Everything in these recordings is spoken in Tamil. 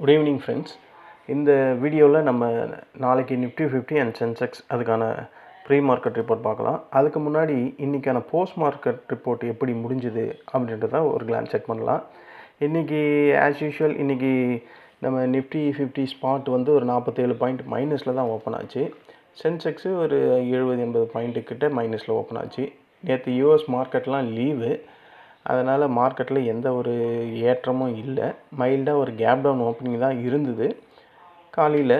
குட் ஈவினிங் ஃப்ரெண்ட்ஸ் இந்த வீடியோவில் நம்ம நாளைக்கு நிஃப்டி ஃபிஃப்டி அண்ட் சென்செக்ஸ் அதுக்கான ப்ரீ மார்க்கெட் ரிப்போர்ட் பார்க்கலாம். அதுக்கு முன்னாடி இன்றைக்கான போஸ்ட் மார்க்கெட் ரிப்போர்ட் எப்படி முடிஞ்சுது அப்படின்றத ஒரு கிளான்ஸ் செக் பண்ணலாம். இன்றைக்கி ஆஸ் யூஷுவல் இன்றைக்கி நம்ம நிஃப்டி ஃபிஃப்டி ஸ்பாட் வந்து ஒரு நாற்பத்தேழு பாயிண்ட் மைனஸில் தான் ஓப்பன் ஆச்சு. சென்செக்ஸு ஒரு எழுபது எண்பது பாயிண்ட்டு கிட்ட மைனஸில் ஓப்பன் ஆச்சு. நேற்று யூஎஸ் மார்க்கெட்லாம் லீவு அதனால் மார்க்கெட்டில் எந்த ஒரு ஏற்றமும் இல்லை. மைல்டாக ஒரு கேப் டவுன் ஓப்பனிங் தான் இருந்தது. காலையில்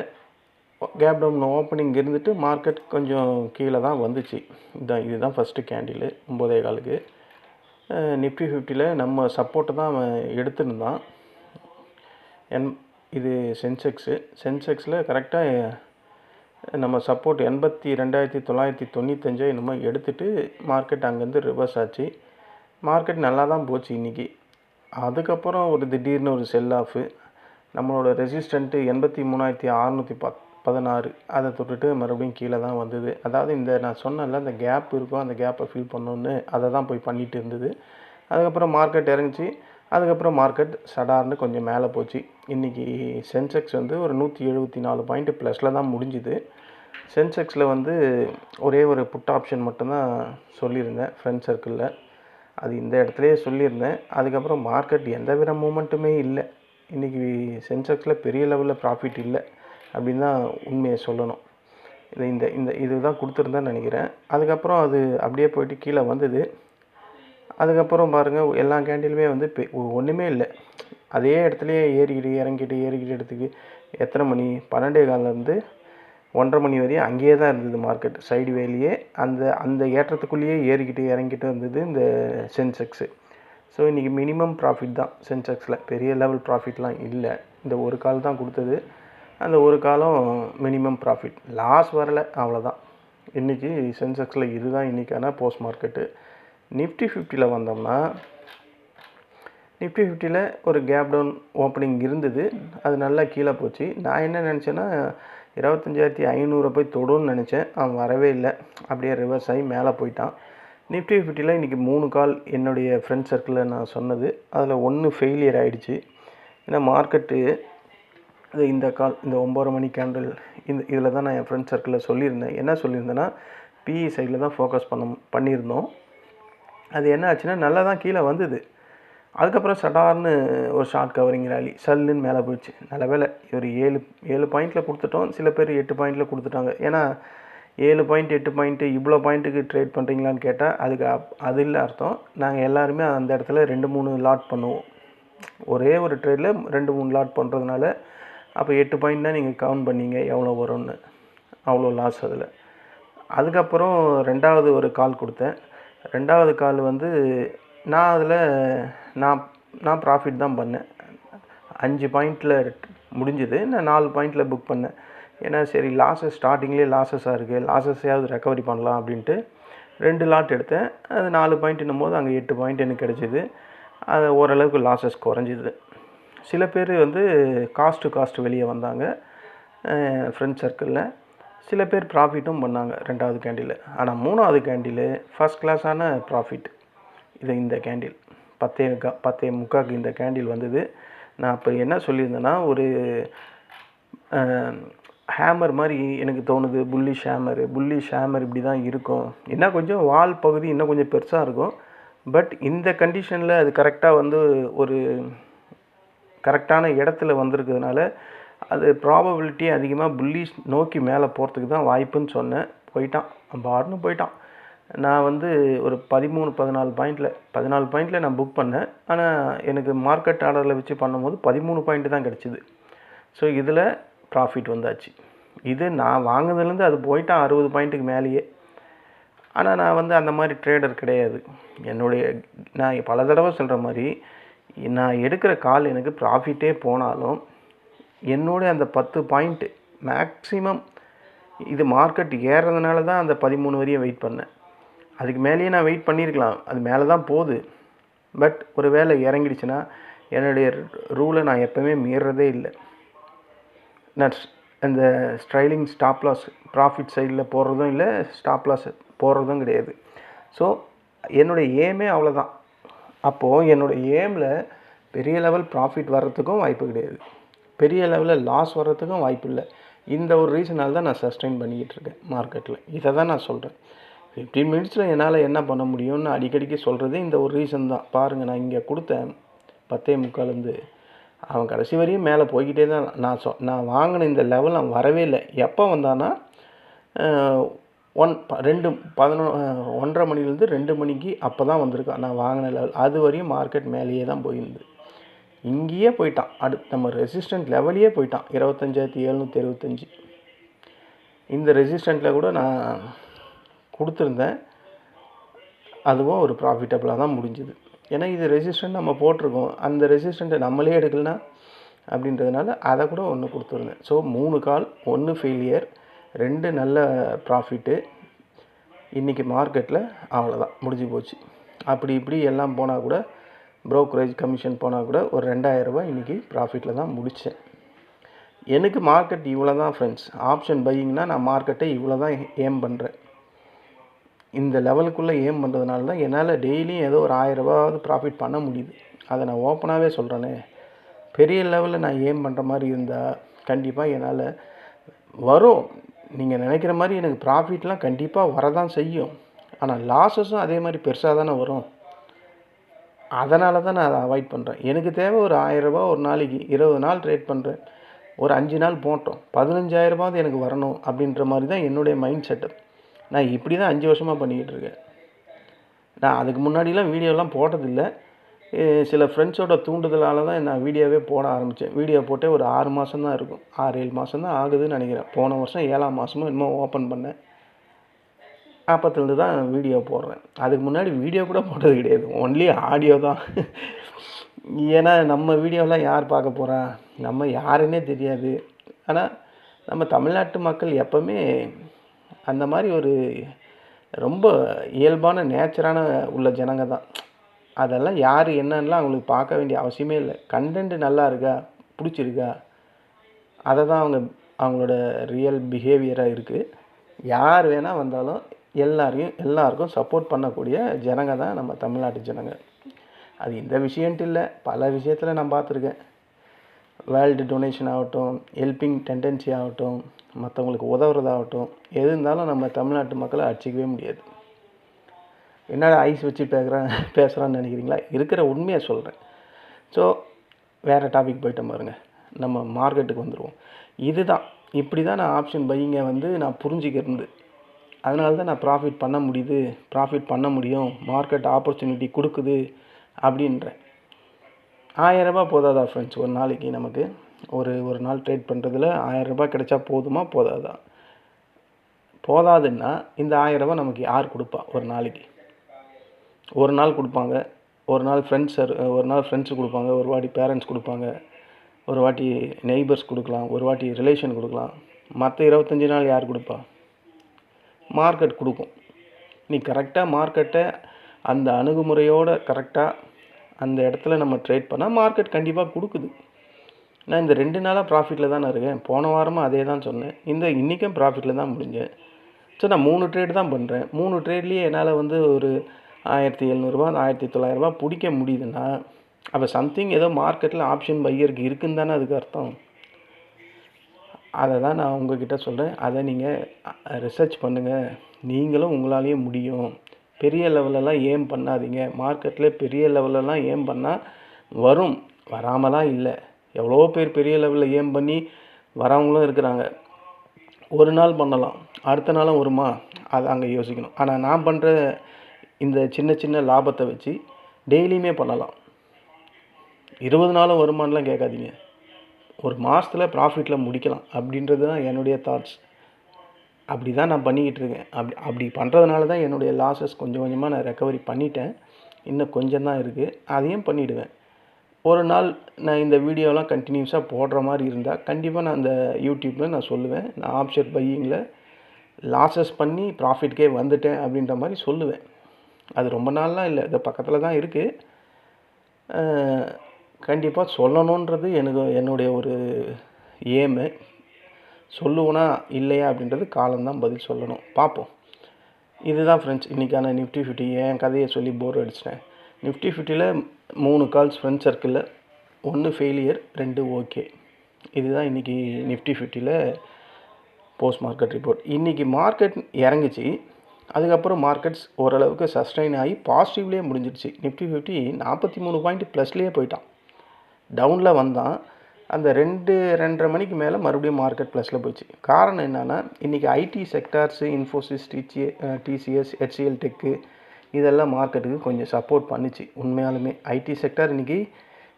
கேப் டவுன் ஓப்பனிங் இருந்துட்டு மார்க்கெட் கொஞ்சம் கீழே தான் வந்துச்சு. இதான் இதுதான் ஃபஸ்ட்டு கேண்டில் ஒம்போதே காலுக்கு. நிஃப்டி ஃபிஃப்டியில் நம்ம சப்போர்ட்டு தான் அவன் எடுத்துருந்தான். என் இது சென்செக்ஸு சென்செக்ஸில் கரெக்டாக நம்ம சப்போர்ட் எண்பத்தி ரெண்டாயிரத்தி தொள்ளாயிரத்தி தொண்ணூத்தஞ்சை என்னமோ எடுத்துகிட்டு மார்க்கெட் அங்கேருந்து ரிவர்ஸ் ஆச்சு. மார்க்கெட் நல்லா தான் போச்சு இன்றைக்கி அதுக்கப்புறம் ஒரு திடீர்னு ஒரு செல் ஆஃபு நம்மளோட ரெசிஸ்டண்ட்டு எண்பத்தி மூணாயிரத்தி அறநூற்றி பத் பதினாறு. அதை தொட்டுட்டு மறுபடியும் கீழே தான் வந்தது. அதாவது இந்த நான் சொன்னேன்ல அந்த கேப் இருக்கும் அந்த கேப்பை ஃபில் பண்ணணுன்னு அதை தான் போய் பண்ணிகிட்டு இருந்தது. அதுக்கப்புறம் மார்க்கெட் இறங்கிச்சு. அதுக்கப்புறம் மார்க்கெட் சடார்னு கொஞ்சம் மேலே போச்சு. இன்றைக்கி சென்செக்ஸ் வந்து ஒரு நூற்றி எழுபத்தி நாலு பாயிண்ட் ப்ளஸில் தான் முடிஞ்சுது. சென்செக்ஸில் வந்து ஒரே ஒரு புட் ஆப்ஷன் மட்டும்தான் சொல்லியிருந்தேன் ஃப்ரெண்ட் சர்க்கிளில் அது இந்த இடத்துலையே சொல்லியிருந்தேன். அதுக்கப்புறம் மார்க்கெட் எந்த வித மூமெண்ட்டுமே இல்லை. இன்றைக்கி சென்செக்ஸில் பெரிய லெவலில் ப்ராஃபிட் இல்லை அப்படின்னு தான் உண்மையை சொல்லணும். இது இந்த இந்த இது தான் கொடுத்துருந்தேன்னு நினைக்கிறேன். அதுக்கப்புறம் அது அப்படியே போயிட்டு கீழே வந்தது. அதுக்கப்புறம் பாருங்கள் எல்லா கேண்டிலுமே வந்து பெ ஒன்றுமே இல்லை. அதே இடத்துலையே ஏறிக்கிட்டு இறங்கிட்டு ஏறிக்கிட்டு இடத்துக்கு எத்தனை மணி? பன்னெண்டே காலிலேருந்து ஒன்றரை மணி வரையும் அங்கேயே தான் இருந்தது மார்க்கெட் சைடு வேலையே அந்த அந்த ஏற்றத்துக்குள்ளேயே ஏறிக்கிட்டு இறங்கிட்டு இருந்தது இந்த சென்செக்ஸு ஸோ இன்றைக்கி மினிமம் ப்ராஃபிட் தான் சென்செக்ஸில் பெரிய லெவல் ப்ராஃபிட்லாம் இல்லை. இந்த ஒரு கால் தான் கொடுத்தது. அந்த ஒரு காலம் மினிமம் ப்ராஃபிட் லாஸ் வரலை அவ்வளோதான் இன்றைக்கி சென்செக்ஸில் இதுதான் இன்றைக்கான போஸ்ட் மார்க்கெட்டு நிஃப்டி ஃபிஃப்டியில் வந்தோம்னா நிஃப்டி ஃபிஃப்டியில் ஒரு கேப் டவுன் ஓப்பனிங் இருந்தது. அது நல்லா கீழே போச்சு. நான் என்ன நினச்சேன்னா இருபத்தஞ்சாயிரத்தி ஐநூறு போய் தொடுன்னு நினச்சேன். அவன் வரவே இல்லை. அப்படியே ரிவர்ஸ் ஆகி மேலே போயிட்டான். நிஃப்டி ஃபிஃப்டியில் இன்றைக்கி மூணு கால் என்னுடைய ஃப்ரெண்ட் சர்க்கிளில் நான் சொன்னது. அதில் ஒன்று ஃபெயிலியர் ஆகிடுச்சு ஏன்னா மார்க்கெட்டு இது இந்த கால் இந்த ஒம்பது மணி கேண்டில் இந்த இதில் தான் நான் என் ஃப்ரெண்ட் சர்க்கிளில் சொல்லியிருந்தேன். என்ன சொல்லியிருந்தேன்னா பிஇ சைடில் தான் ஃபோக்கஸ் பண்ண பண்ணியிருந்தோம். அது என்ன ஆச்சுன்னா நல்லா தான் கீழே வந்தது. அதுக்கப்புறம் சடார்னு ஒரு ஷார்ட் கவரிங் ரேலி சல்லுன்னு மேலே போயிடுச்சு. நல்ல வேலை ஒரு ஏழு ஏழு பாயிண்டில் கொடுத்துட்டோம். சில பேர் எட்டு பாயிண்டில் கொடுத்துட்டாங்க. ஏன்னா ஏழு பாயிண்ட் எட்டு பாயிண்ட்டு இவ்வளோ பாயிண்ட்டுக்கு ட்ரேட் பண்ணுறீங்களான்னு கேட்டால் அதுக்கு அப் அது இல்லை அர்த்தம். நாங்கள் எல்லாருமே அந்த இடத்துல ரெண்டு மூணு லாட் பண்ணுவோம். ஒரே ஒரு ட்ரேடில் ரெண்டு மூணு லாட் பண்ணுறதுனால அப்போ எட்டு பாயிண்ட் தான் நீங்கள் கவுண்ட் பண்ணீங்க எவ்வளோ வரும்னு. அவ்வளோ லாஸ் அதில். அதுக்கப்புறம் ரெண்டாவது ஒரு கால் கொடுத்தேன். ரெண்டாவது கால் வந்து நான் அதில் நான் நான் ப்ராஃபிட் தான் பண்ணேன். அஞ்சு பாயிண்டில் முடிஞ்சுது. நான் நாலு பாயிண்டில் புக் பண்ணேன். ஏன்னா சரி லாஸஸ் ஸ்டார்டிங்லேயே லாஸஸாக இருக்குது லாஸஸையாவது ரெக்கவரி பண்ணலாம் அப்படின்ட்டு ரெண்டு லாட் எடுத்தேன். அது நாலு பாயிண்ட்னும் போது அங்கே எட்டு பாயிண்ட் எனக்கு கிடச்சிது. அது ஓரளவுக்கு லாஸஸ் குறைஞ்சிது. சில பேர் வந்து காஸ்ட் டு காஸ்ட் வெளியே வந்தாங்க. ஃப்ரெண்ட் சர்க்கிளில் சில பேர் ப்ராஃபிட்டும் பண்ணாங்க ரெண்டாவது கேண்டில் ஆனால் மூணாவது கேண்டில் ஃபஸ்ட் கிளாஸான ப்ராஃபிட் இது இந்த கேண்டில் பத்தே கா பத்தே முக்காக்கு இந்த கேண்டில் வந்தது. நான் அப்போ என்ன சொல்லியிருந்தேன்னா ஒரு ஹேமர் மாதிரி எனக்கு தோணுது புல்லிஷ் ஹேமர். புல்லிஷ் ஹேமர் இப்படி தான் இருக்கும். என்ன கொஞ்சம் வால் பகுதி இன்னும் கொஞ்சம் பெருசாக இருக்கும். பட் இந்த கண்டிஷனில் அது கரெக்டாக வந்து ஒரு கரெக்டான இடத்துல வந்திருக்கிறதுனால அது ப்ராபபிலிட்டி அதிகமாக புல்லிஷ் நோக்கி மேலே போகிறதுக்கு தான் வாய்ப்புன்னு சொன்னேன். போயிட்டான். பாட்னு போயிட்டான். நான் வந்து ஒரு பதிமூணு பதினாலு பாயிண்டில் பதினாலு பாயிண்டில் நான் புக் பண்ணேன். ஆனால் எனக்கு மார்க்கெட் ஆர்டரில் வச்சு பண்ணும்போது பதிமூணு பாயிண்ட் தான் கிடச்சிது. ஸோ இதில் ப்ராஃபிட் வந்தாச்சு. இது நான் வாங்கினதுலேருந்து அது போயிட்டான் அறுபது பாயிண்ட்டுக்கு மேலேயே. ஆனால் நான் வந்து அந்த மாதிரி ட்ரேடர் கிடையாது. என்னுடைய நான் பல தடவை சொல்கிற மாதிரி நான் எடுக்கிற கால் எனக்கு ப்ராஃபிட்டே போனாலும் என்னுடைய அந்த பத்து பாயிண்ட்டு மேக்ஸிமம் இது மார்க்கெட் ஏறதுனால தான் அந்த பதிமூணு வரையும் வெயிட் பண்ணேன். அதுக்கு மேலேயே நான் வெயிட் பண்ணியிருக்கலாம் அது மேலே தான் போகுது. பட் ஒரு வேளை இறங்கிடுச்சுன்னா என்னுடைய ரூலை நான் எப்போவுமே மீறதே இல்லை. நான் அந்த ஸ்ட்ரைலிங் ஸ்டாப் லாஸ் ப்ராஃபிட் சைடில் போடுறதும் இல்லை ஸ்டாப் லாஸ் போடுறதும் கிடையாது. ஸோ என்னுடைய ஏமே அவ்வளோதான் அப்போது என்னுடைய ஏமில் பெரிய லெவல் ப்ராஃபிட் வர்றதுக்கும் வாய்ப்பு கிடையாது. பெரிய லெவலில் லாஸ் வர்றதுக்கும் வாய்ப்பு இல்லை. இந்த ஒரு ரீசனால் தான் நான் சஸ்டெயின் பண்ணிக்கிட்டு இருக்கேன் மார்க்கெட்டில் இதை தான் நான் சொல்கிறேன் ஃபிஃப்டீன் மினிட்ஸில் என்னால் என்ன பண்ண முடியும்னு அடிக்கடிக்கு சொல்கிறது இந்த ஒரு ரீசன் தான். பாருங்கள் நான் இங்கே கொடுத்தேன். பத்தே முக்கால்ந்து அவன் கடைசி வரையும் மேலே போய்கிட்டே தான் நான் சொ நான் வாங்கின இந்த லெவல் அவன் வரவே இல்லை. எப்போ வந்தான்னா ஒன் ப- ரெண்டு பதினொ ஒன்றரை மணிலேருந்து ரெண்டு மணிக்கு அப்போ தான் வந்திருக்கான் நான் வாங்கின லெவல் அது வரையும் மார்க்கெட் மேலேயே தான் போயிருந்து இங்கேயே போயிட்டான். அடுத்து நம்ம ரெசிஸ்டன்ட் லெவலையே போயிட்டான். இருபத்தஞ்சாயிரத்தி எழுநூற்றி இருபத்தஞ்சி இந்த ரெசிஸ்டண்ட்டில் கூட நான் கொடுத்துருந்தேன். அதுவும் ஒரு ப்ராஃபிட்டபுளாக தான் முடிஞ்சுது. ஏன்னா இது ரெசிஸ்டன்ட் நம்ம போட்டிருக்கோம். அந்த ரெசிஸ்டண்ட்டை நம்மளே எடுக்கலனா அப்படின்றதுனால அதை கூட ஒன்று கொடுத்துருந்தேன். ஸோ மூணு கால் ஒன்று ஃபெயிலியர் ரெண்டு நல்ல ப்ராஃபிட்டு இன்றைக்கி மார்க்கெட்டில் அவ்வளோதான் முடிஞ்சு போச்சு. அப்படி இப்படி எல்லாம் போனால் கூட ப்ரோக்கரேஜ் கமிஷன் போனால் கூட ஒரு ரெண்டாயிரரூபா இன்றைக்கி ப்ராஃபிட்டில் தான் முடித்தேன் எனக்கு மார்க்கெட் இவ்வளோ தான் ஃப்ரெண்ட்ஸ் ஆப்ஷன் பையிங்னா நான் மார்க்கெட்டை இவ்வளோ தான் ஏம் பண்ணுறேன் இந்த லெவலுக்குள்ளே ஏம் பண்ணுறதுனால தான் என்னால் டெய்லியும் ஏதோ ஒரு ஆயிரரூபாவது ப்ராஃபிட் பண்ண முடியுது. அதை நான் ஓப்பனாகவே சொல்கிறேனே பெரிய லெவலில் நான் ஏம் பண்ணுற மாதிரி இருந்தால் கண்டிப்பாக என்னால் வரும். நீங்கள் நினைக்கிற மாதிரி எனக்கு ப்ராஃபிட்லாம் கண்டிப்பாக வரதான் செய்யும். ஆனால் லாஸஸும் அதே மாதிரி பெருசாக தானே வரும். அதனால தான் நான் அதை அவாய்ட் பண்ணுறேன் எனக்கு தேவை ஒரு ஆயிரரூபா ஒரு நாளைக்கு இருபது நாள் ட்ரேட் பண்ணுறேன் ஒரு அஞ்சு நாள் போட்டோம். பதினஞ்சாயிரரூபாவது எனக்கு வரணும் அப்படின்ற மாதிரி தான் என்னுடைய மைண்ட் செட்டப் நான் இப்படி தான் அஞ்சு வருஷமாக பண்ணிக்கிட்டு இருக்கேன். நான் அதுக்கு முன்னாடிலாம் வீடியோலாம் போட்டதில்லை. சில ஃப்ரெண்ட்ஸோட தூண்டுதலால் தான் நான் வீடியோவே போட ஆரம்பித்தேன் வீடியோ போட்டே ஒரு ஆறு மாதம் தான் இருக்கும். ஆறு ஏழு மாதம் தான் ஆகுதுன்னு நினைக்கிறேன். போன வருஷம் ஏழாம் மாதமும் இன்னும் ஓப்பன் பண்ணேன். அப்பத்துலேருந்து தான் வீடியோ போடுறேன். அதுக்கு முன்னாடி வீடியோ கூட போட்டது கிடையாது. ஒன்லி ஆடியோ தான். ஏன்னா நம்ம வீடியோலாம் யார் பார்க்க போகிறா நம்ம யாருன்னே தெரியாது. ஆனால் நம்ம தமிழ்நாட்டு மக்கள் எப்போவுமே அந்த மாதிரி ஒரு ரொம்ப இயல்பான நேச்சரான உள்ள ஜனங்க தான். அதெல்லாம் யார் என்னன்னெலாம் அவங்களுக்கு பார்க்க வேண்டிய அவசியமே இல்லை. கண்டென்ட் நல்லா இருக்கா? பிடிச்சிருக்கா? அதை தான் அவங்க அவங்களோட ரியல் பிஹேவியராக இருக்குது யார் வேணால் வந்தாலும் எல்லாரையும் எல்லாருக்கும் சப்போர்ட் பண்ணக்கூடிய ஜனங்க தான் நம்ம தமிழ்நாட்டு ஜனங்க. அது இந்த விஷயன்ட்டு இல்லை. பல விஷயத்தில் நான் பார்த்துருக்கேன். வேர்ல்டு டொனேஷன் ஆகட்டும் ஹெல்பிங் டெண்டன்சி ஆகட்டும் மற்றவங்களுக்கு உதவுறதாகட்டும் எது இருந்தாலும் நம்ம தமிழ்நாட்டு மக்களை அடிச்சிக்கவே முடியாது. என்னடா ஐஸ் வச்சு பேசுகிறேன் பேசுகிறான்னு நினைக்கிறீங்களா? இருக்கிற உண்மையை சொல்கிறேன் ஸோ வேறு டாபிக் போயிட்டோம் பாருங்க. நம்ம மார்க்கெட்டுக்கு வந்துடுவோம் இதுதான். இப்படி தான் நான் ஆப்ஷன் பையிங்கை வந்து நான் புரிஞ்சுக்கிறது. அதனால தான் நான் ப்ராஃபிட் பண்ண முடியுது ப்ராஃபிட் பண்ண முடியும் மார்க்கெட் ஆப்பர்ச்சுனிட்டி கொடுக்குது அப்படின்றேன். ஆயிரம் போதாதா ஃப்ரெண்ட்ஸ் ஒரு நாளைக்கு நமக்கு ஒரு ஒரு நாள் ட்ரேட் பண்ணுறதுல ஆயரரூபா கிடைச்சா போதுமா? போதாதா? போதாதுன்னா இந்த ஆயிரம் நமக்கு யார் கொடுப்பா? ஒரு நாளைக்கு. ஒரு நாள் கொடுப்பாங்க. ஒரு நாள் ஃப்ரெண்ட்ஸ் ஒரு நாள் ஃப்ரெண்ட்ஸ் கொடுப்பாங்க. ஒரு வாட்டி பேரண்ட்ஸ் கொடுப்பாங்க. ஒரு வாட்டி நெய்பர்ஸ் கொடுக்கலாம். ஒரு வாட்டி ரிலேஷன் கொடுக்கலாம். மற்ற இருபத்தஞ்சி நாள் யார் கொடுப்பா? மார்க்கெட் கொடுக்கும். நீ கரெக்டாக மார்க்கெட்டை அந்த அணுகுமுறையோடு கரெக்டாக அந்த இடத்துல நம்ம ட்ரேட் பண்ணால் மார்க்கெட் கண்டிப்பாக கொடுக்குது. நான் இந்த ரெண்டு நாளாக ப்ராஃபிட்டில் தான் இருக்கேன். போன வாரமும் அதே தான் சொன்னேன். இந்த இன்றைக்கும் ப்ராஃபிட்டில் தான் முடிஞ்சேன். ஸோ நான் மூணு ட்ரேட் தான் பண்ணுறேன் மூணு ட்ரேட்லேயே என்னால் வந்து ஒரு ஆயிரத்தி எழுநூறுபா ஆயிரத்தி தொள்ளாயிரரூபா பிடிக்க முடியுதுன்னா அப்போ சம்திங் ஏதோ மார்க்கெட்டில் ஆப்ஷன் பையருக்கு இருக்குன்னு தானே அதுக்கு அர்த்தம். அதை தான் நான் உங்ககிட்ட சொல்கிறேன் அதை நீங்கள் ரிசர்ச் பண்ணுங்கள் நீங்களும் உங்களாலேயும் முடியும். பெரிய லெவலெல்லாம் ஏம் பண்ணாதீங்க. மார்க்கெட்டில் பெரிய லெவலெல்லாம் ஏம் பண்ணால் வரும். வராமலாம் இல்லை. எவ்வளோ பேர் பெரிய லெவலில் ஏம் பண்ணி வரவங்களும் இருக்கிறாங்க. ஒரு நாள் பண்ணலாம். அடுத்த நாளும் வருமா? அதை அங்கே யோசிக்கணும். ஆனால் நான் பண்ணுற இந்த சின்ன சின்ன லாபத்தை வச்சு டெய்லியுமே பண்ணலாம். இருபது நாளும் வருமானலாம் கேட்காதீங்க. ஒரு மாதத்தில் ப்ராஃபிட்டில் முடிக்கலாம். அப்படின்றது தான் என்னுடைய தாட்ஸ் அப்படி தான் நான் பண்ணிக்கிட்டு இருக்கேன் அப்படி அப்படி பண்ணுறதுனால தான் என்னுடைய லாஸஸ் கொஞ்சம் கொஞ்சமாக நான் ரெக்கவரி பண்ணிட்டேன். இன்னும் கொஞ்சம் தான் இருக்குது அதையும் பண்ணிவிடுவேன் ஒரு நாள் நான் இந்த வீடியோலாம் கண்டினியூஸாக போடுற மாதிரி இருந்தால் கண்டிப்பாக நான் அந்த யூடியூப்பில் நான் சொல்லுவேன். நான் ஆப்ஷன் பையிங்கில் லாஸஸ் பண்ணி ப்ராஃபிட்கே வந்துட்டேன் அப்படின்ற மாதிரி சொல்லுவேன். அது ரொம்ப நாள்லாம் இல்லை. இது பக்கத்தில் தான் இருக்குது கண்டிப்பாக சொல்லணுன்றது எனக்கு என்னுடைய ஒரு ஏமு சொல்லுவேனா இல்லையா அப்படின்றது காலம்தான் பதில் சொல்லணும். பார்ப்போம் இதுதான் ஃப்ரெண்ட்ஸ் இன்றைக்கான நிஃப்டி ஃபிஃப்டி என் கதையை சொல்லி போர் அடிச்சிட்டேன். நிஃப்டி ஃபிஃப்டியில் மூணு கால்ஸ் ஃப்ரெண்ட் சர்க்கிளில் ஒன்று ஃபெயிலியர் ரெண்டு ஓகே இதுதான் இன்றைக்கி நிஃப்டி ஃபிஃப்டியில் போஸ்ட் மார்க்கெட் ரிப்போர்ட் இன்றைக்கி மார்க்கெட் இறங்குச்சு. அதுக்கப்புறம் மார்க்கெட்ஸ் ஓரளவுக்கு சஸ்டைன் ஆகி பாசிட்டிவ்லேயே முடிஞ்சிடுச்சு. நிஃப்டி ஃபிஃப்டி நாற்பத்தி மூணு பாயிண்ட் ப்ளஸ்லேயே போயிட்டான். டவுனில் வந்தான். அந்த ரெண்டு ரெண்டரை மணிக்கு மேலே மறுபடியும் மார்க்கெட் ப்ளஸில் போச்சு காரணம் என்னென்னா இன்றைக்கி IT sectors Infosys TC TCS HCL tech இதெல்லாம் மார்க்கெட்டுக்கு கொஞ்சம் சப்போர்ட் பண்ணுச்சு. உண்மையாலுமே ஐடி செக்டார் இன்றைக்கி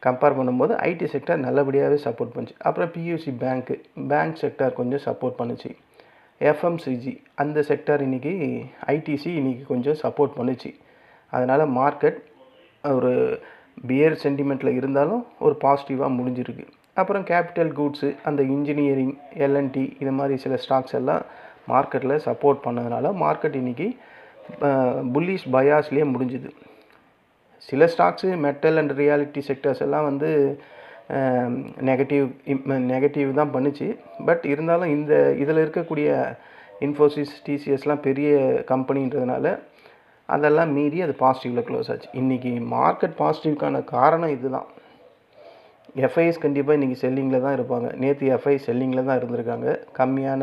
கம்பேர் பண்ணும்போது ஐடி செக்டார் நல்லபடியாகவே சப்போர்ட் பண்ணுச்சு. அப்புறம் பியூசி பேங்க்கு பேங்க் செக்டார் கொஞ்சம் சப்போர்ட் பண்ணுச்சு. எஃப்எம்சிஜி அந்த செக்டார் இன்றைக்கி ஐடிசி இன்றைக்கி கொஞ்சம் சப்போர்ட் பண்ணுச்சு. அதனால் மார்க்கெட் ஒரு பியர் சென்டிமெண்ட்டில் இருந்தாலும் ஒரு பாசிட்டிவாக முடிஞ்சிருக்கு. அப்புறம் கேபிட்டல் கூட்ஸு அந்த இன்ஜினியரிங் எல்என்டி இது மாதிரி சில ஸ்டாக்ஸ் எல்லாம் மார்க்கெட்டில் சப்போர்ட் பண்ணதுனால மார்க்கெட் இன்றைக்கி புல்லிஷ் பயாஸ்லேயே முடிஞ்சுது. சில stocks metal and realty sectors எல்லாம் வந்து நெகட்டிவ் நெகட்டிவ் தான் பண்ணுச்சு. பட் இருந்தாலும் இந்த இதில் இருக்கக்கூடிய இன்ஃபோசிஸ் டிசிஎஸ்லாம் பெரிய கம்பெனின்றதுனால அதெல்லாம் மீறி அது பாசிட்டிவில் க்ளோஸ் ஆச்சு. இன்றைக்கி மார்க்கெட் பாசிட்டிவ்க்கான காரணம் இதுதான். எஃப்ஐஎஸ் கண்டிப்பாக இன்றைக்கி செல்லிங்கில் தான் இருப்பாங்க. நேற்று எஃப்ஐ செல்லிங்கில் தான் இருந்திருக்காங்க. கம்மியான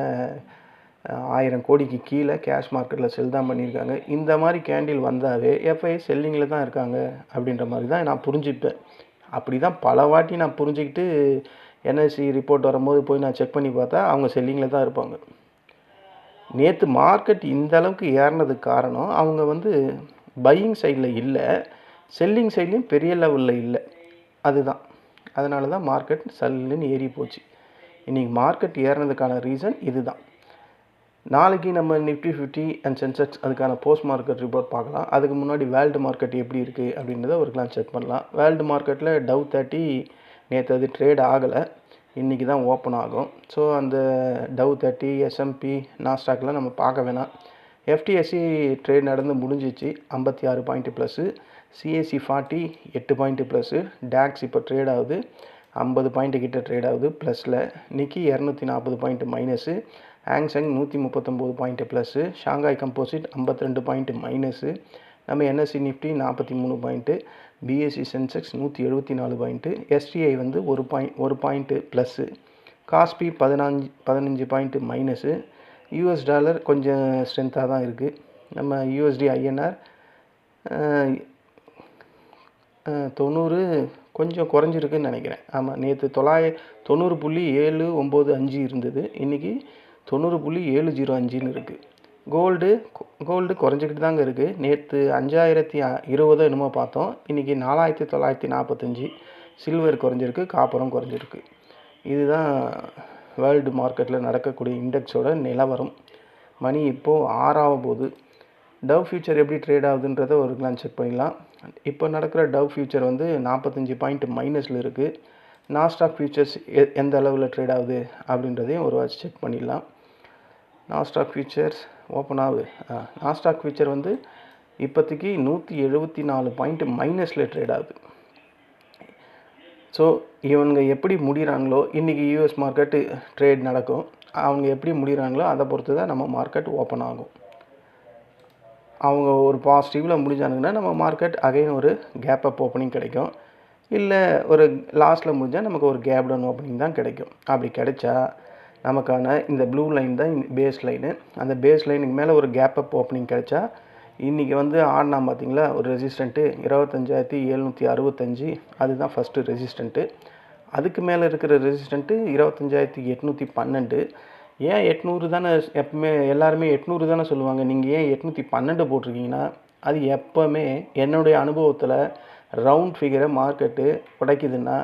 ஆயிரம் கோடிக்கு கீழே கேஷ் மார்க்கெட்டில் செல் தான் பண்ணியிருக்காங்க. இந்த மாதிரி கேண்டில் வந்தாவே எஃப்ஐ செல்லிங்கில் தான் இருக்காங்க அப்படின்ற மாதிரி தான் நான் புரிஞ்சுப்பேன் அப்படி தான் பல வாட்டி நான் புரிஞ்சுக்கிட்டு என்எஸ்சி ரிப்போர்ட் வரும்போது போய் நான் செக் பண்ணி பார்த்தா அவங்க செல்லிங்கில் தான் இருப்பாங்க. நேற்று மார்க்கெட் இந்த அளவுக்கு ஏறினதுக்கு காரணம் அவங்க வந்து பையிங் சைடில் இல்லை செல்லிங் சைட்லேயும் பெரிய லெவலில் இல்லை. அதுதான். அதனால தான் மார்க்கெட் சல்லுன்னு ஏறி போச்சு. இன்றைக்கி மார்க்கெட் ஏறினதுக்கான ரீசன் இதுதான். நாளைக்கு நம்ம நிஃப்டி ஃபிஃப்டி அண்ட் சென்செக்ஸ் அதுக்கான போஸ்ட் மார்க்கெட் ரிப்போர்ட் பார்க்கலாம். அதுக்கு முன்னாடி வேர்ல்டு மார்க்கெட் எப்படி இருக்குது அப்படின்றத ஒரு கிளான் செக் பண்ணலாம். வேர்ல்டு மார்க்கெட்டில் டவ் தேர்ட்டி நேற்று அது ட்ரேட் ஆகலை. இன்றைக்கி தான் ஓப்பன் ஆகும். ஸோ அந்த டவ் தேர்ட்டி எஸ்எம்பி நாஸ்டாக்லாம் நம்ம பார்க்க வேணாம். எஃப்டிஎஸ்சி ட்ரேட் நடந்து முடிஞ்சிச்சு. ஐம்பத்தி ஆறு பாயிண்ட்டு ப்ளஸ்ஸு சிஎஸ்சி ஃபார்ட்டி எட்டு பாயிண்ட்டு ப்ளஸ்ஸு டேக்ஸ் இப்போ ட்ரேட் ஆகுது. ஐம்பது பாயிண்ட்டு கிட்ட ட்ரேட் ஆகுது ப்ளஸில் நிக்கி இரநூத்தி நாற்பது பாயிண்ட்டு மைனஸு ஆங்சங் நூற்றி முப்பத்தொம்போது பாயிண்ட்டு ப்ளஸ்ஸு ஷாங்காய் கம்போசிட் ஐம்பத்தி ரெண்டு பாயிண்ட்டு மைனஸு நம்ம என்எஸ்சி நிஃப்டி நாற்பத்தி மூணு பாயிண்ட்டு பிஎஸ்சி சென்செக்ஸ் நூற்றி எழுபத்தி நாலு பாயிண்ட்டு எஸ்டிஐ வந்து ஒரு பாயிண்ட் ஒரு பாயிண்ட்டு ப்ளஸ்ஸு காஸ்பி பதினஞ்சு பதினஞ்சு பாயிண்ட்டு மைனஸு யூஎஸ் டாலர் கொஞ்சம் ஸ்ட்ரென்த்தாக தான் இருக்குது நம்ம யூஎஸ்டி ஐஎன்ஆர் தொண்ணூறு கொஞ்சம் குறைஞ்சிருக்குன்னு நினைக்கிறேன். ஆமாம் நேற்று தொள்ளாய தொண்ணூறு புள்ளி ஏழு ஒம்பது அஞ்சு இருந்தது. இன்றைக்கி தொண்ணூறு புள்ளி ஏழு ஜீரோ அஞ்சுன்னு இருக்குது கோல்டு கோல்டு குறைஞ்சிக்கிட்டு தாங்க இருக்குது நேற்று அஞ்சாயிரத்தி இருபதோ என்னமோ பார்த்தோம். இன்றைக்கி நாலாயிரத்தி தொள்ளாயிரத்தி நாற்பத்தஞ்சு. சில்வர் குறைஞ்சிருக்கு காப்பரும் குறைஞ்சிருக்கு. இதுதான் வேர்ல்டு மார்க்கெட்டில் நடக்கக்கூடிய இண்டெக்ஸோட நிலவரம். மணி இப்போது ஆறாவது போகுது டவ் ஃபியூச்சர் எப்படி ட்ரேட் ஆகுதுன்றத ஒரு கிளான் செக் பண்ணிடலாம். இப்போ நடக்கிற டவ் ஃபியூச்சர் வந்து நாற்பத்தஞ்சு பாயிண்ட் மைனஸில் இருக்குது நாஸ்டாக் ஃபியூச்சர்ஸ் எ எந்த அளவில் ட்ரேட் ஆகுது அப்படின்றதையும் ஒரு வாட்ச் செக் பண்ணிடலாம். நாஸ்டாக் ஃபியூச்சர்ஸ் ஓப்பன் ஆகுது. நாஸ்டாக் ஃபியூச்சர் வந்து இப்போதைக்கு நூற்றி எழுபத்தி நாலு பாயிண்ட் மைனஸில் ட்ரேட் ஆகுது. ஸோ இவங்க எப்படி முடிகிறாங்களோ இன்றைக்கி யூஎஸ் மார்க்கெட்டு ட்ரேட் நடக்கும். அவங்க எப்படி முடிகிறாங்களோ அதை பொறுத்து தான் நம்ம மார்க்கெட் ஓப்பன் ஆகும். அவங்க ஒரு பாசிட்டிவில் முடிஞ்சானுங்கன்னா நம்ம மார்க்கெட் அகைன் ஒரு கேப் அப் ஓப்பனிங் கிடைக்கும். இல்லை ஒரு லாஸ்ட்டில் முடிஞ்சால் நமக்கு ஒரு கேப் டவுன் ஓப்பனிங் தான் கிடைக்கும். அப்படி கிடைச்சா நமக்கான இந்த ப்ளூ லைன் தான் பேஸ் லைனு அந்த பேஸ் லைனுக்கு மேலே ஒரு கேப் அப் ஓப்பனிங் கிடைச்சா இன்றைக்கி வந்து ஆடினா பார்த்தீங்களா ஒரு ரெசிஸ்டண்ட்டு இருபத்தஞ்சாயிரத்தி எழுநூற்றி அறுபத்தஞ்சி. அதுதான் ஃபஸ்ட்டு ரெசிஸ்டண்ட்டு அதுக்கு மேலே இருக்கிற ரெசிஸ்டண்ட்டு இருபத்தஞ்சாயிரத்தி எட்நூற்றி பன்னெண்டு. ஏன் எட்நூறு தானே எப்பவுமே எல்லாருமே எட்நூறு தானே சொல்லுவாங்க? நீங்கள் ஏன் எட்நூற்றி பன்னெண்டு போட்டிருக்கீங்கன்னா அது எப்போவுமே என்னுடைய அனுபவத்தில் ரவுண்ட் ஃபிகரை மார்க்கெட்டு உடைக்குதுன்னா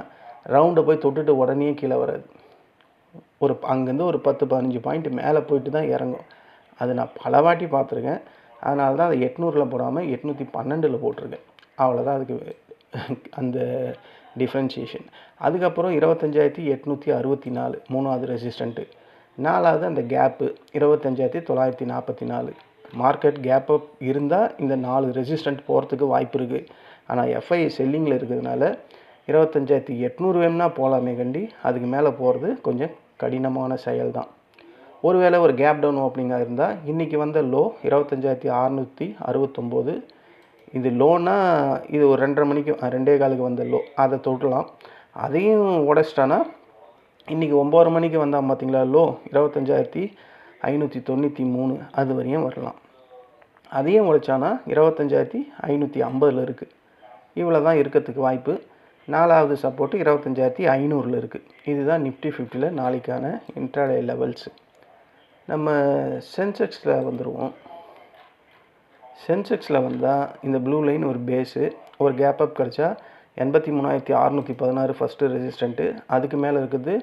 ரவுண்டை போய் தொட்டுட்டு உடனே கீழே வராது. ஒரு அங்கேருந்து ஒரு பத்து பதினஞ்சு பாயிண்ட் மேலே போயிட்டு தான் இறங்கும். அது நான் பல வாட்டி பார்த்துருக்கேன். அதனால தான் அதை எட்நூறில் போடாமல் எட்நூற்றி பன்னெண்டில் போட்டிருக்கேன். அவ்வளோதான் அதுக்கு அந்த டிஃப்ரென்ஷியேஷன் அதுக்கப்புறம் இருபத்தஞ்சாயிரத்தி எட்நூற்றி அறுபத்தி நாலு மூணாவது ரெசிஸ்டண்ட்டு நாலாவது அந்த கேப்பு இருபத்தஞ்சாயிரத்தி தொள்ளாயிரத்தி நாற்பத்தி நாலு. மார்க்கெட் கேப் அப் இருந்தால் இந்த நாலு ரெசிஸ்டண்ட் போகிறதுக்கு வாய்ப்பு இருக்குது ஆனால் எஃப்ஐ செல்லிங்கில் இருக்கிறதுனால இருபத்தஞ்சாயிரத்தி எட்நூறு வேணும்னா போகலாமே கண்டி. அதுக்கு மேலே போகிறது கொஞ்சம் கடினமான செயல் தான் ஒருவேளை ஒரு கேப் டவுன் ஓப்பனிங்காக இருந்தால் இன்றைக்கி வந்த லோ இருபத்தஞ்சாயிரத்தி அறநூற்றி அறுபத்தொம்போது. இது லோன்னா இது ஒரு ரெண்டரை மணிக்கு ரெண்டே காலுக்கு வந்த லோ அதை தொட்டலாம். அதையும் உடச்சிட்டானா இன்றைக்கி ஒம்பது மணிக்கு வந்தால் பார்த்தீங்களா லோ இருபத்தஞ்சாயிரத்தி ஐநூற்றி தொண்ணூற்றி மூணு அது வரையும் வரலாம். அதையும் உழைச்சானா இருபத்தஞ்சாயிரத்தி ஐநூற்றி ஐம்பதில் இருக்குது இவ்வளோ தான் இருக்கிறதுக்கு வாய்ப்பு. நாலாவது சப்போர்ட்டு இருபத்தஞ்சாயிரத்தி ஐநூறில் இருக்குது இதுதான் நிஃப்டி ஃபிஃப்டியில் நாளைக்கான இன்ட்ராடே லெவல்ஸு நம்ம சென்செக்ஸில் வந்துடுவோம் சென்செக்ஸில் வந்தால் இந்த ப்ளூ லைன் ஒரு பேஸு ஒரு கேப் அப் கிடச்சா எண்பத்தி மூணாயிரத்தி அறநூற்றி பதினாறு ஃபஸ்ட்டு ரெசிஸ்டண்ட்டு அதுக்கு மேலே இருக்குது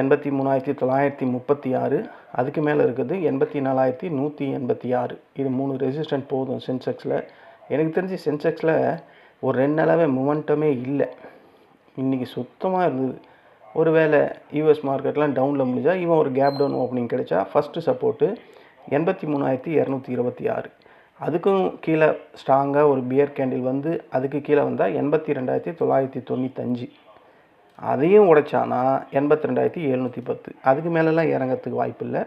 எண்பத்தி மூணாயிரத்தி தொள்ளாயிரத்தி முப்பத்தி ஆறு. அதுக்கு மேலே இருக்குது எண்பத்தி நாலாயிரத்தி நூற்றி எண்பத்தி ஆறு. இது மூணு ரெசிஸ்டன்ட் போதும் சென்செக்ஸில் எனக்கு தெரிஞ்சு சென்செக்ஸில் ஒரு ரெண்டு நாளாவே மூமெண்ட்டமே இல்லை. இன்றைக்கி சுத்தமாக இருந்தது. ஒரு வேளை யூஎஸ் மார்க்கெட்லாம் டவுனில் முடிஞ்சால் இவன் ஒரு கேப் டவுன் ஓப்பனிங் கிடைச்சா ஃபஸ்ட்டு சப்போர்ட்டு எண்பத்தி மூணாயிரத்தி இரநூத்தி இருபத்தி ஆறு. அதுக்கும் கீழே ஸ்ட்ராங்காக ஒரு பியர் கேண்டில் வந்து அதுக்கு கீழே வந்தால் எண்பத்தி ரெண்டாயிரத்தி தொள்ளாயிரத்தி தொண்ணூத்தஞ்சு. அதையும் உடைச்சானா எண்பத்தி ரெண்டாயிரத்தி எழுநூற்றி பத்து. அதுக்கு மேலெலாம் இறங்கிறதுக்கு வாய்ப்பு இல்லை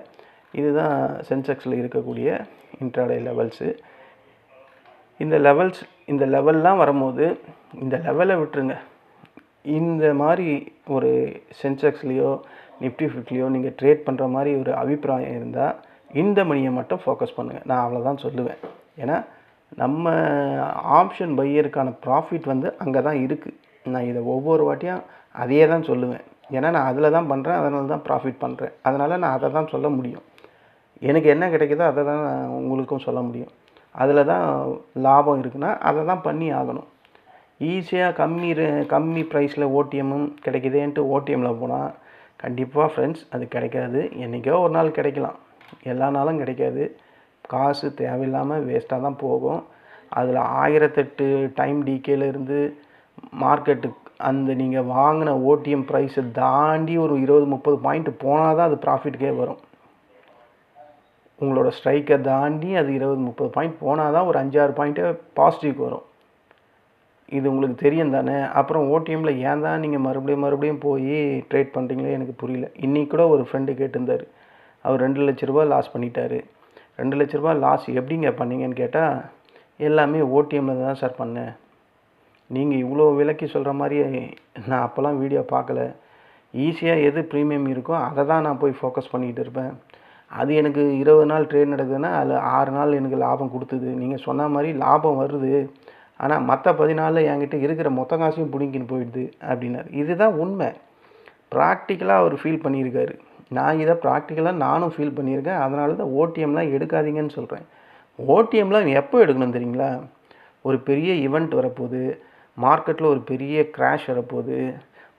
இதுதான் சென்செக்ஸில் இருக்கக்கூடிய இன்ட்ராடே லெவல்ஸு இந்த லெவல்ஸ் இந்த லெவல்லாம் வரும்போது இந்த லெவலை விட்டுருங்க. இந்த மாதிரி ஒரு சென்செக்ஸ்லேயோ நிஃப்டி ஃபிஃப்டிலையோ நீங்கள் ட்ரேட் பண்ணுற மாதிரி ஒரு அபிப்பிராயம் இருந்தால் இந்த மணியை மட்டும் ஃபோக்கஸ் பண்ணுங்கள் நான் அவ்வளோதான் சொல்லுவேன். ஏன்னா நம்ம ஆப்ஷன் பையருக்கான ப்ராஃபிட் வந்து அங்கே தான் இருக்குது நான் இதை ஒவ்வொரு வாட்டியும் அதையே தான் சொல்லுவேன். ஏன்னா நான் அதில் தான் பண்ணுறேன் அதனால தான் ப்ராஃபிட் பண்ணுறேன் அதனால் நான் அதை தான் சொல்ல முடியும். எனக்கு என்ன கிடைக்குதோ அதை தான் நான் உங்களுக்கும் சொல்ல முடியும். அதில் தான் லாபம் இருக்குன்னா அதை தான் பண்ணி ஆகணும். ஈஸியாக கம்மி ரே- கம்மி ப்ரைஸில் ஓடிஎம்மும் கிடைக்குதேன்ட்டு ஓடிஎம்மில் போனால் கண்டிப்பாக ஃப்ரெண்ட்ஸ் அது கிடைக்காது. என்றைக்கோ ஒரு நாள் கிடைக்கலாம். எல்லா நாளும் கிடைக்காது. காசு தேவையில்லாமல் வேஸ்ட்டாக தான் போகும். அதில் ஆயிரத்தெட்டு டைம் டிகேலேருந்து மார்க்கெட்டு அந்த நீங்கள் வாங்கின ஓடிஎம் ப்ரைஸை தாண்டி ஒரு இருபது முப்பது பாயிண்ட் போனால் தான் அது ப்ராஃபிட்டுக்கே வரும். உங்களோட ஸ்ட்ரைக்கை தாண்டி அது இருபது முப்பது பாயிண்ட் போனால் தான் ஒரு அஞ்சாறு பாயிண்ட்டே பாசிட்டிவ்க்கு வரும். இது உங்களுக்கு தெரியும் தானே? அப்புறம் ஓடிஎம்மில் ஏன் தான் நீங்கள் மறுபடியும் மறுபடியும் போய் ட்ரேட் பண்ணுறீங்களே எனக்கு புரியல. இன்றைக்கி கூட ஒரு ஃப்ரெண்டு கேட்டிருந்தார். அவர் ரெண்டு லட்ச ரூபா லாஸ் பண்ணிட்டார். ரெண்டு லட்ச ரூபா லாஸ் எப்படிங்க பண்ணீங்கன்னு கேட்டால் எல்லாமே ஓடிஎம்மில் தான் சார் பண்ணேன். நீங்கள் இவ்வளோ விலைக்கு சொல்கிற மாதிரி நான் அப்போல்லாம் வீடியோ பார்க்கல. ஈஸியாக எது ப்ரீமியம் இருக்கோ அதை தான் நான் போய் ஃபோக்கஸ் பண்ணிக்கிட்டு இருப்பேன். அது எனக்கு இருபது நாள் ட்ரேட் நடக்குதுன்னா அதில் ஆறு நாள் எனக்கு லாபம் கொடுத்தது. நீங்கள் சொன்ன மாதிரி லாபம் வருது. ஆனால் மற்ற பதினாலில் என்கிட்ட இருக்கிற மொத்த காசையும் பிடிங்கின்னு போயிடுது அப்படின்னாரு. இதுதான் உண்மை. ப்ராக்டிக்கலாக அவர் ஃபீல் பண்ணியிருக்காரு. நான் இதை ப்ராக்டிக்கலாக நானும் ஃபீல் பண்ணியிருக்கேன். அதனால தான் ஓடிஎம்லாம் எடுக்காதீங்கன்னு சொல்கிறேன் ஓடிஎம்லாம் எப்போ எடுக்கணும் தெரியுங்களா? ஒரு பெரிய ஈவெண்ட் வரப்போகுது. மார்க்கெட்டில் ஒரு பெரிய கிராஷ் வரப்போகுது.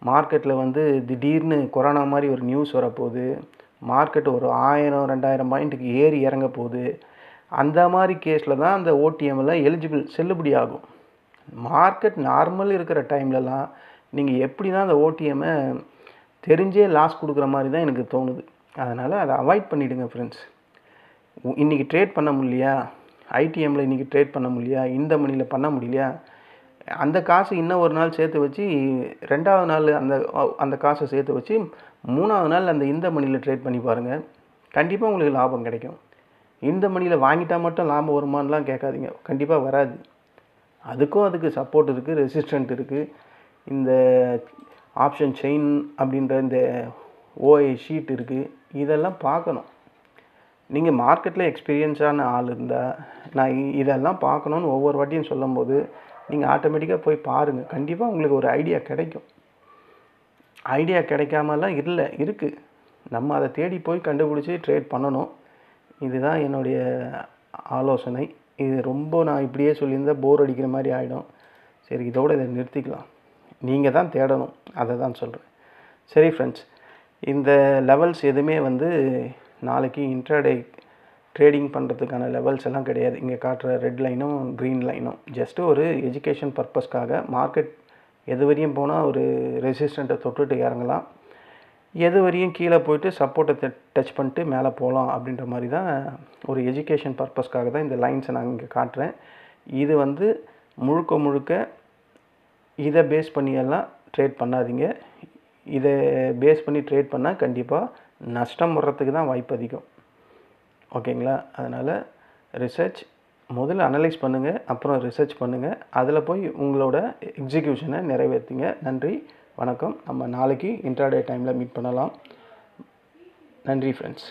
மார்க்கெட்டில் வந்து திடீர்னு கொரோனா மாதிரி ஒரு நியூஸ் வரப்போகுது. மார்க்கெட் ஒரு ஆயிரம் ரெண்டாயிரம் பாயிண்ட்டுக்கு ஏறி இறங்க போகுது. அந்த மாதிரி கேஸில் தான் அந்த ஓடிஎம்லாம் எலிஜிபிள் செல்லுபடி ஆகும். மார்க்கெட் நார்மல் இருக்கிற டைம்லலாம் நீங்கள் எப்படி தான் அந்த ஓடிஎம்மை தெரிஞ்சே லாஸ் கொடுக்குற மாதிரி தான் எனக்கு தோணுது. அதனால் அதை அவாய்ட் பண்ணிவிடுங்க ஃப்ரெண்ட்ஸ் இன்றைக்கி ட்ரேட் பண்ண முடியலையா? ஐடிஎம்மில் இன்றைக்கி ட்ரேட் பண்ண முடியலையா? இந்த மணியில் பண்ண முடியலையா? அந்த காசு இன்னும் ஒரு நாள் சேர்த்து வச்சு ரெண்டாவது நாள் அந்த அந்த காசை சேர்த்து வச்சு மூணாவது நாள் அந்த இந்த மணியில் ட்ரேட் பண்ணி பாருங்கள் கண்டிப்பாக உங்களுக்கு லாபம் கிடைக்கும். இந்த மணியில் வாங்கிட்டால் மட்டும் லாபம் வருமானலாம் கேட்காதீங்க. கண்டிப்பாக வராது. அதுக்கும் அதுக்கு சப்போர்ட் இருக்குது ரெசிஸ்டன்ட் இருக்குது இந்த ஆப்ஷன் செயின் அப்படின்ற இந்த ஓஐ ஷீட் இருக்குது இதெல்லாம் பார்க்கணும். நீங்கள் மார்க்கெட்டில் எக்ஸ்பீரியன்ஸான ஆள் இருந்தால் நான் இ- இதெல்லாம் பார்க்கணுன்னு ஒவ்வொரு வாட்டியும் சொல்லும்போது நீங்கள் ஆட்டோமேட்டிக்காக போய் பாருங்கள் கண்டிப்பாக உங்களுக்கு ஒரு ஐடியா கிடைக்கும். ஐடியா கிடைக்காமலாம் இல்லை இருக்குது நம்ம அதை தேடி போய் கண்டுபிடிச்சி ட்ரேட் பண்ணணும். இதுதான் என்னுடைய ஆலோசனை. இது ரொம்ப நான் இப்படியே சொல்லியிருந்தால் போர் அடிக்கிற மாதிரி ஆகிடும் சரி இதோட இதை நிறுத்திக்கலாம். நீங்கள் தான் தேடணும். அதை தான் சொல்கிறேன் சரி ஃப்ரெண்ட்ஸ் இந்த லெவல்ஸ் எதுவுமே வந்து நாளைக்கு இன்ட்ராடே ட்ரேடிங் பண்ணுறதுக்கான லெவல்ஸ் எல்லாம் கிடையாது. இங்கே காட்டுற ரெட் லைனும் க்ரீன் லைனும் ஜஸ்ட்டு ஒரு எஜுகேஷன் பர்பஸ்க்காக மார்க்கெட் எது வரையும் போனால் ஒரு ரெசிஸ்டண்ட்டை தொட்டுட்டு இறங்கலாம். எது வரையும் கீழே போயிட்டு சப்போர்ட்டை டச் பண்ணிட்டு மேலே போகலாம் அப்படின்ற மாதிரி தான் ஒரு எஜுகேஷன் பர்பஸ்க்காக தான் இந்த லைன்ஸை நான் இங்கே காட்டுறேன். இது வந்து முழுக்க முழுக்க இதை பேஸ் பண்ணியெல்லாம் ட்ரேட் பண்ணாதீங்க. இதை பேஸ் பண்ணி ட்ரேட் பண்ணால் கண்டிப்பாக நஷ்டம் வர்றதுக்கு தான் வாய்ப்பு அதிகம். ஓகேங்களா? அதனால் ரிசர்ச் முதல்ல அனலைஸ் பண்ணுங்கள் அப்புறம் ரிசர்ச் பண்ணுங்கள் அதில் போய் உங்களோட எக்ஸிக்யூஷனை நிறைவேற்றுங்க நன்றி வணக்கம். நம்ம நாளைக்கு இன்ட்ராடே டைமில் மீட் பண்ணலாம். நன்றி ஃப்ரெண்ட்ஸ்